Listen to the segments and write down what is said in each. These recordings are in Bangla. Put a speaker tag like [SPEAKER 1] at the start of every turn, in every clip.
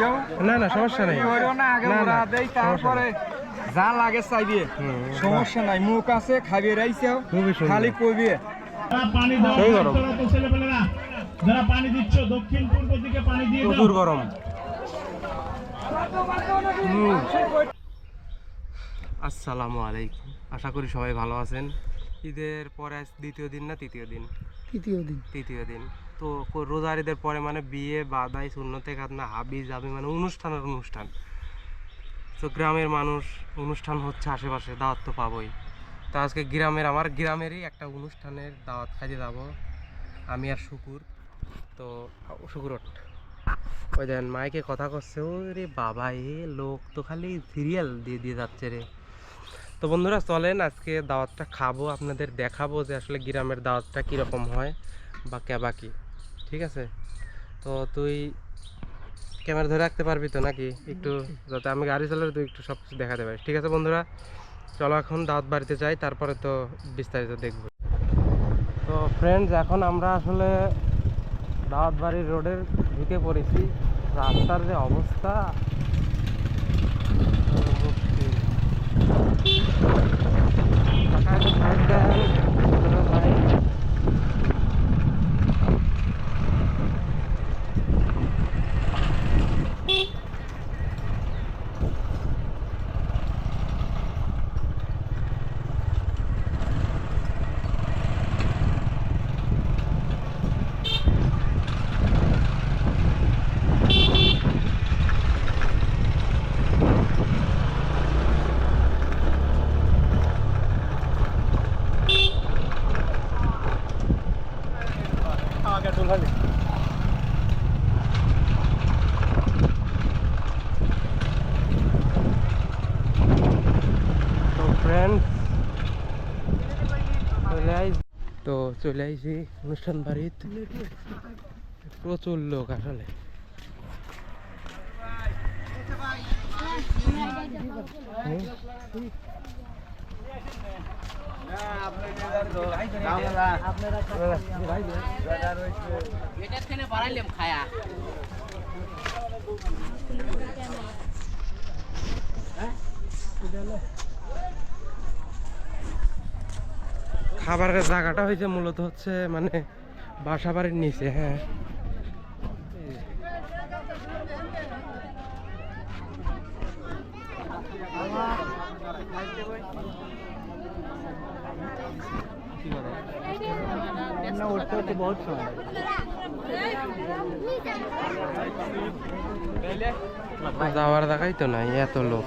[SPEAKER 1] কেউ
[SPEAKER 2] না না সমস্যা নেই।
[SPEAKER 1] না আগে
[SPEAKER 2] না, না,
[SPEAKER 1] ওরা দেই তারপরে যা লাগে চাইবে সমস্যা নাই মুখ আছে রাইছেও খালি কইবে।
[SPEAKER 3] পানি দেওয়া
[SPEAKER 2] গরম।
[SPEAKER 3] করো ছেলেপেলেরা যারা পানি দিচ্ছ দক্ষিণ পূর্ব দিকে পানি দিয়ে
[SPEAKER 2] প্রচুর গরম। আসসালামু আলাইকুম। আশা করি সবাই ভালো আছেন। ঈদের পরে দ্বিতীয় দিন না তৃতীয় দিন?
[SPEAKER 4] তৃতীয় দিন।
[SPEAKER 2] তৃতীয় দিন। তো রোজার ঈদের পরে মানে বিয়ে বাদাই শূন্যতে কাটনা হাবি যাবি মানে অনুষ্ঠানের অনুষ্ঠান। তো গ্রামের মানুষ অনুষ্ঠান হচ্ছে আশেপাশে, দাওয়াত তো পাবোই। তো আজকে গ্রামের, আমার গ্রামেরই একটা অনুষ্ঠানের দাওয়াত খাইতে যাব। আমি আর শুকুর। তো শুকুর। ওই দেন, মাইকে কথা করছে ও রে বাবা, এ লোক তো খালি সিরিয়াল দিয়ে দিয়ে যাচ্ছে রে। তো বন্ধুরা, চলেন আজকে দাওয়াতটা খাব, আপনাদের দেখাবো যে আসলে গ্রামের দাওয়াতটা কীরকম হয় বা কি। ঠিক আছে? তো তুই ক্যামেরা ধরে রাখতে পারবি তো নাকি? একটু যাতে আমি গাড়ি চালালে তুই একটু সব কিছু দেখাতে পারিস। ঠিক আছে বন্ধুরা? চলো এখন দাওয়াত বাড়িতে যাই, তারপরে তো বিস্তারিত দেখব। তো ফ্রেন্ডস এখন আমরা আসলে দাওয়াত বাড়ির রোডের ঢুকে পড়েছি। রাস্তার যে অবস্থা ভাই। তো ফ্রেন্ড চলে আইস তো চলে আইছি অনুষ্ঠান বাড়িতে প্রচুর লোক আসলে।
[SPEAKER 5] খায়া
[SPEAKER 2] খাবারের জায়গাটা হয়েছে মূলত হচ্ছে মানে বাসা বাড়ির নিচে হ্যাঁ। যাওয়ার দেখাই তো নাই, এত লোক।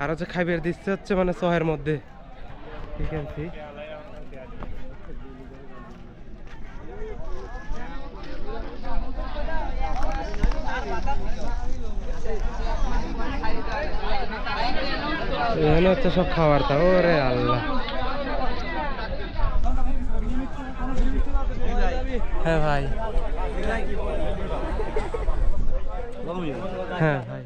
[SPEAKER 2] আর হচ্ছে খাইবের দিচ্ছে হচ্ছে মানে চহের মধ্যে। হচ্ছে সব খাবার তা, ওরে আল্লাহ। হ্যাঁ ভাই। হ্যাঁ। ভাই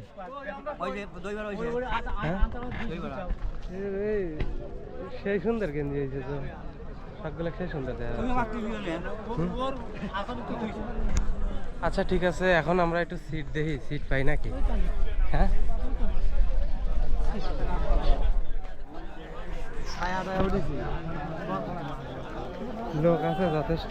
[SPEAKER 2] সেই সুন্দর গেঞ্জি হয়েছে তো। সবগুলো সেই সুন্দর? আচ্ছা ঠিক আছে এখন আমরা একটু সিট দেখি। সিট পাই নাকি? হ্যাঁ? লোক আছে যথেষ্ট।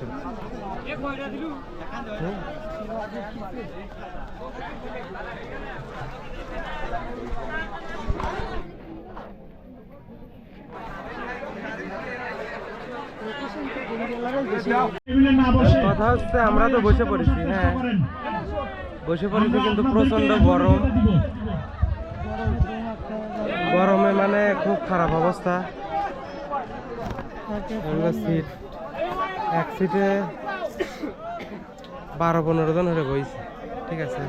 [SPEAKER 2] কথা হচ্ছে আমরা তো বসে পড়েছি হ্যাঁ। বসে পড়েছি কিন্তু
[SPEAKER 3] প্রচণ্ড
[SPEAKER 2] গরম। গরমে মানে খুব খারাপ অবস্থা। সিট। এক সিটে বারো পনেরো জন হলে বইছে। ঠিক আছে?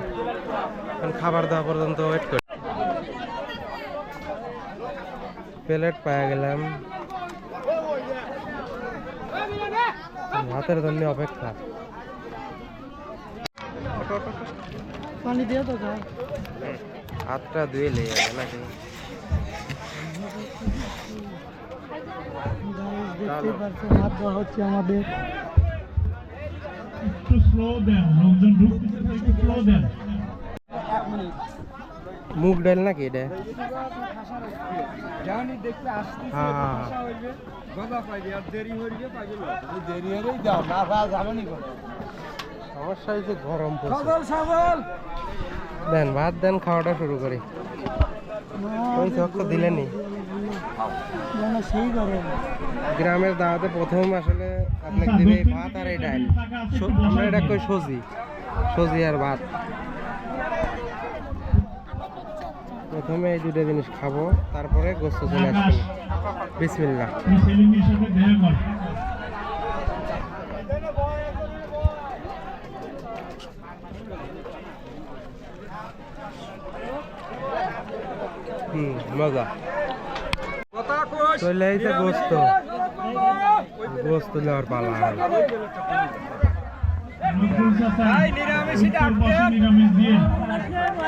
[SPEAKER 2] এখন খাবার দেওয়া পর্যন্ত ওয়েট করি। প্লেট পাওয়া গেলাম। হাতের জন্য অপেক্ষা।
[SPEAKER 4] পানি দিয়ে তো
[SPEAKER 2] হাতটা ধুয়ে লেগে যাবে নাকি?
[SPEAKER 4] দেখতেই পাচ্ছেন হাত ধোয়া হচ্ছে আমাদের।
[SPEAKER 3] একটু স্লো দেন লোকজন ঢুকতেছে একটু স্লো দেন।
[SPEAKER 2] মুগ ডাল নাকি এটা?
[SPEAKER 1] জানি দেখতে আসতেছে
[SPEAKER 2] হ্যাঁ।
[SPEAKER 1] ভাষা হইবে। গদা পাইবে আর দেরি হইবে পাইবে না
[SPEAKER 4] দেরি হলেই দাও না খাওয়া যাবে নি কোনো
[SPEAKER 2] সমস্যা হয়েছে গরম দেন ভাত দেন খাওয়াটা শুরু করি। ওই চক তো দিলেনি। গ্রামের দাওয়াতে প্রথম আসলে আপনাকে দিবে ভাত আর এই স- আমরা এটা কই সজি? সজি আর ভাত। প্রথমে এই দুটো জিনিস খাব, তারপরে গোস্ত চলে আসবে।
[SPEAKER 3] কর
[SPEAKER 2] হুম, মজা। চলে আইছে গোস্ত। গোস্ত নেওয়ার পালা।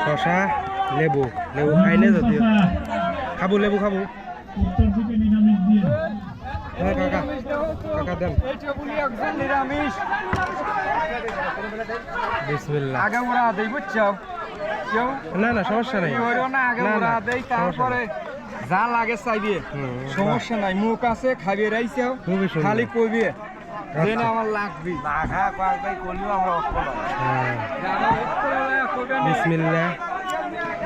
[SPEAKER 2] শশা লেবু। লেবু খাইলে যদিও। খাব লেবু খাব। হ্যাঁ কাকা। কাকা দেন।
[SPEAKER 1] এইটা বলি একজন নিরামিষ।
[SPEAKER 2] বিসমিল্লাহ।
[SPEAKER 1] আগে ওরা দেই বুঝছ? কেউ?
[SPEAKER 2] না না সমস্যা নাই।
[SPEAKER 1] না তারপরে
[SPEAKER 2] নাই।
[SPEAKER 1] যা লাগে চাইবে সমস্যা নাই মুখ আছে খাবি রাইছেও
[SPEAKER 2] সুন্দর।
[SPEAKER 1] খালি কইবে দেন
[SPEAKER 2] আচ্ছা।
[SPEAKER 1] আমার লাগবি। না খা কয়েকটাই করলেও আমরা অক্ষর
[SPEAKER 2] হ্যাঁ। বিসমিল্লাহ।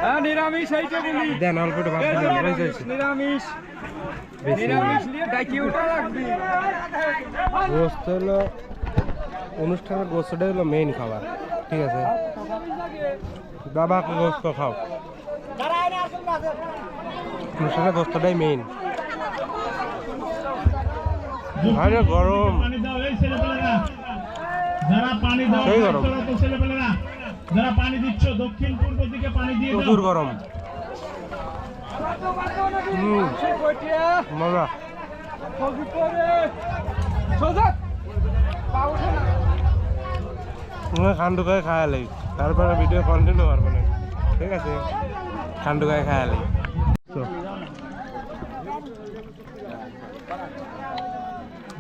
[SPEAKER 1] হ্যাঁ নিরামিষ এইটা বলি।
[SPEAKER 2] দেন অল্প একটু ভাত দিলাম
[SPEAKER 1] নিরামিষ। নিরামিষ নিয়ে ডাকি ওটা লাগবি।
[SPEAKER 2] গোস্ত হলো অনুষ্ঠানের গোস্তটাই হলো মেইন খাবার ঠিক আছে? বাবা গোস্ত খাও। অনুষ্ঠানের গোস্তটাই মেইন আরে গরম।
[SPEAKER 3] যারা পানি দাও
[SPEAKER 2] সেই গরম।
[SPEAKER 3] ছেলেপেলেরা। যারা পানি দিচ্ছ দক্ষিণ পূর্ব দিকে পানি দিয়ে
[SPEAKER 2] প্রচুর গরম। মজা তুমি খান্ডু খাই লাগি তারপরে ভিডিও কন্টিনিউ করব ঠিক আছে। খান্ডু খাই খাই লাগি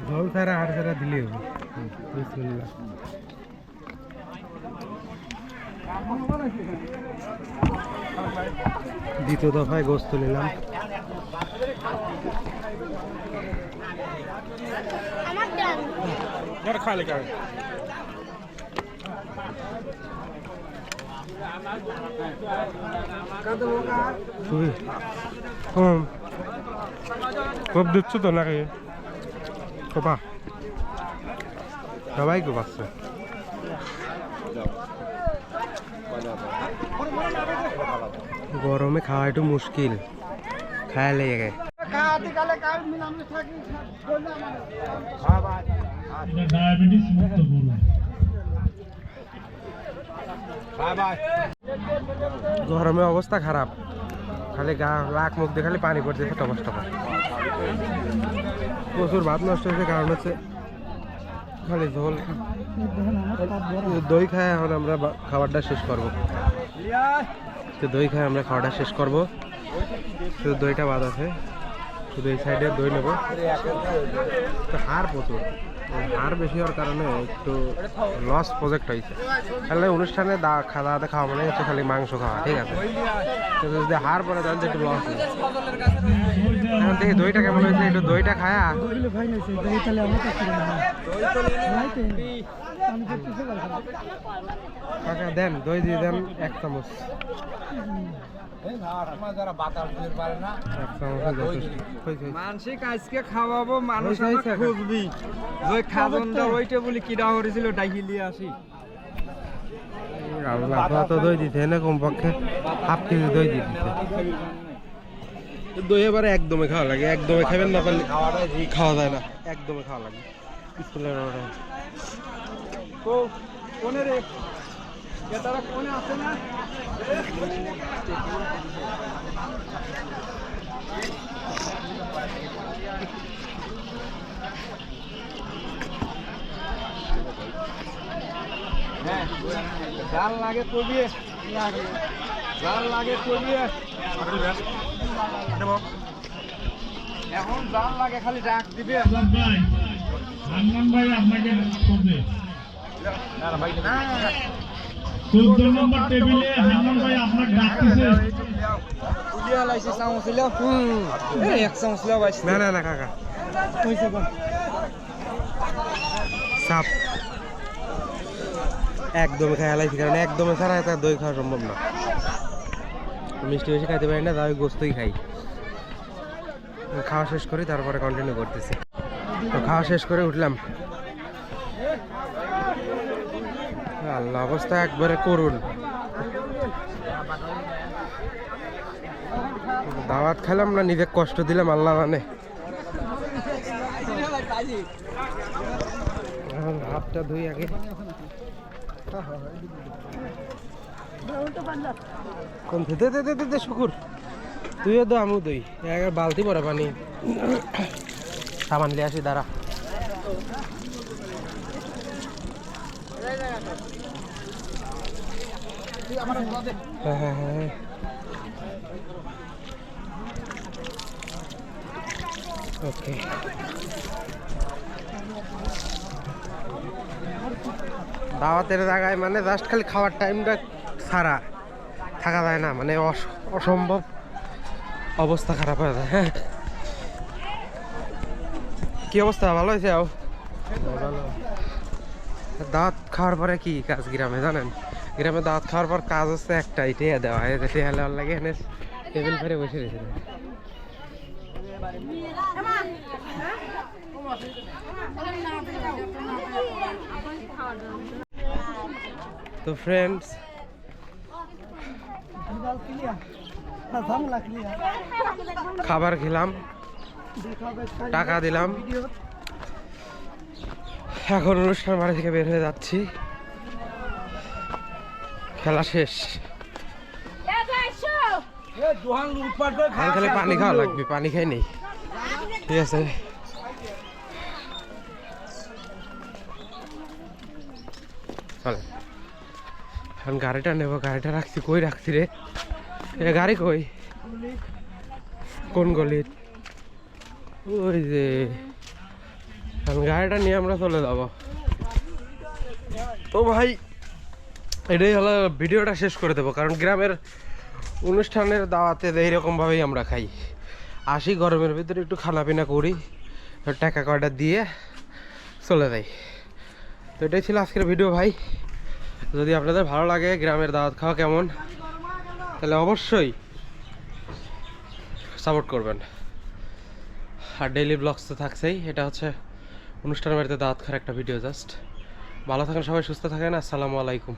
[SPEAKER 2] জল ছাড়া আর ছাড়া দিলে হবে। বিসমিল্লাহ। দ্বিতীয় দফায় গোস্ত নিলাম। খুবই হুম খুব দিচ্ছ তো নাকি কোপা সবাই কোপাচ্ছে গরমে খাওয়া একটু মুশকিল খায়া লেগে গে
[SPEAKER 3] এটা ডায়াবেটিস মুক্ত গরু
[SPEAKER 2] গরমে অবস্থা খারাপ। খালি গা, লাক মুখ দিয়ে খালি পানি পড়তেছে টপাস টপাস প্রচুর ভাত নষ্ট হয়েছে, কারণ হচ্ছে খালি ঝোল। দই খায়, এখন আমরা খাবারটা শেষ করব। তো দই খায়, আমরা খাওয়াটা শেষ করব। শুধু দইটা বাদ আছে। শুধু এই সাইডে দই নেব। তো হার প্রচুর। হার বেশি হওয়ার কারণে একটু লস প্রজেক্ট হয়েছে। তাহলে অনুষ্ঠানে দা খাওয়া দাওয়াতে খাওয়া মানে হচ্ছে খালি মাংস খাওয়া, ঠিক আছে? কিন্তু যদি হার পরে তাহলে একটু লস এখন দেখি দইটা কেমন হয়েছে, একটু দইটা খায়া। কাকা দেন দই দিয়ে দেন এক চামচ।
[SPEAKER 1] মানসিক আজকে খাওয়াবো মানুষ
[SPEAKER 2] হয়েছে,
[SPEAKER 1] আমাকে
[SPEAKER 2] হয়েছে।
[SPEAKER 1] খুঁজবি। যে খাজনটা ওইটা বলি কিরা হয়েছিল ডাকি আসি।
[SPEAKER 2] আপনারা তো দই দিতে না কমপক্ষে। হাফ কেজি দই দিয়ে দিতে দই এবারে একদমে খাওয়া লাগে একদমে খাবেন না পারলে খাওয়া যায় না একদমে খাওয়া লাগে। স্কুলের
[SPEAKER 1] তো কোনে রে। ক্রেতারা কোনে আছে না? হ্যাঁ জাল লাগে করবি জাল লাগে করবি এখন জাল লাগে খালি ডাক দিবে।
[SPEAKER 3] ভাই, আপনাকে চোদ্দ নম্বর টেবিলে হান্নান
[SPEAKER 2] খাই লাইছি কারণ একদমই ছাড়া এটা দই খাওয়া সম্ভব না। মিষ্টি বেশি খাইতে পারি না তাই গোস্তই খাই। খাওয়া শেষ করি, তারপরে কন্টিনিউ করতেছি। তো খাওয়া শেষ করে উঠলাম। আল্লাহ অবস্থা একবারে করুন। দাওয়াত খেলাম না, নিজে কষ্ট দিলাম, আল্লাহ মানে এখন হাতটা ধুই আগে। কোন দে দে দে দে শুকুর। তুইও দো, আমিও দই। এক বালতি পরে পানি। সামান লিয়ে আসি, দাঁড়া। হ্যাঁ হ্যাঁ হ্যাঁ ওকে দাওয়াতের জায়গায় মানে জাস্ট খালি খাওয়ার টাইমটা ছাড়া থাকা যায় না মানে অস- অসম্ভব অবস্থা খারাপ হয়ে যায় হ্যাঁ। কি অবস্থা? ভালো হয়েছে দাঁত খাওয়ার পরে কি কাজ, গ্রামে, জানেন? গ্রামে দাঁত খাওয়ার পর কাজ হচ্ছে একটাই টেয়া দেওয়া হয় টেয়া দেওয়ার লাগে এখানে টেবিল ফেরে বসে রয়েছে। তো ফ্রেন্ডস খাবার খেলাম, টাকা দিলাম। এখন অনুষ্ঠান বাড়ি থেকে বের হয়ে যাচ্ছি। খেলা শেষ। খালি পানি খাওয়া লাগবে পানি খাই নেই ঠিক আছে। চলে। এখন গাড়িটা নেব গাড়িটা রাখছি কই রাখছি রে? এ গাড়ি কই? কোন গলির? ওই যে। এখন গাড়িটা নিয়ে আমরা চলে যাব। তো ভাই এটাই হলো ভিডিওটা শেষ করে দেবো, কারণ গ্রামের অনুষ্ঠানের দাওয়াতে এইরকমভাবেই আমরা খাই। আসি গরমের ভিতরে, একটু খানাপিনা করি, টাকা কয়টা দিয়ে চলে যাই। তো এটাই ছিল আজকের ভিডিও ভাই। যদি আপনাদের ভালো লাগে গ্রামের দাওয়াত খাওয়া কেমন, তাহলে অবশ্যই সাপোর্ট করবেন। আর ডেইলি ব্লগস তো থাকছেই, এটা হচ্ছে অনুষ্ঠান বাড়িতে দাওয়াত খাওয়ার একটা ভিডিও জাস্ট ভালো থাকেন সবাই, সুস্থ থাকেন, আসসালামু আলাইকুম।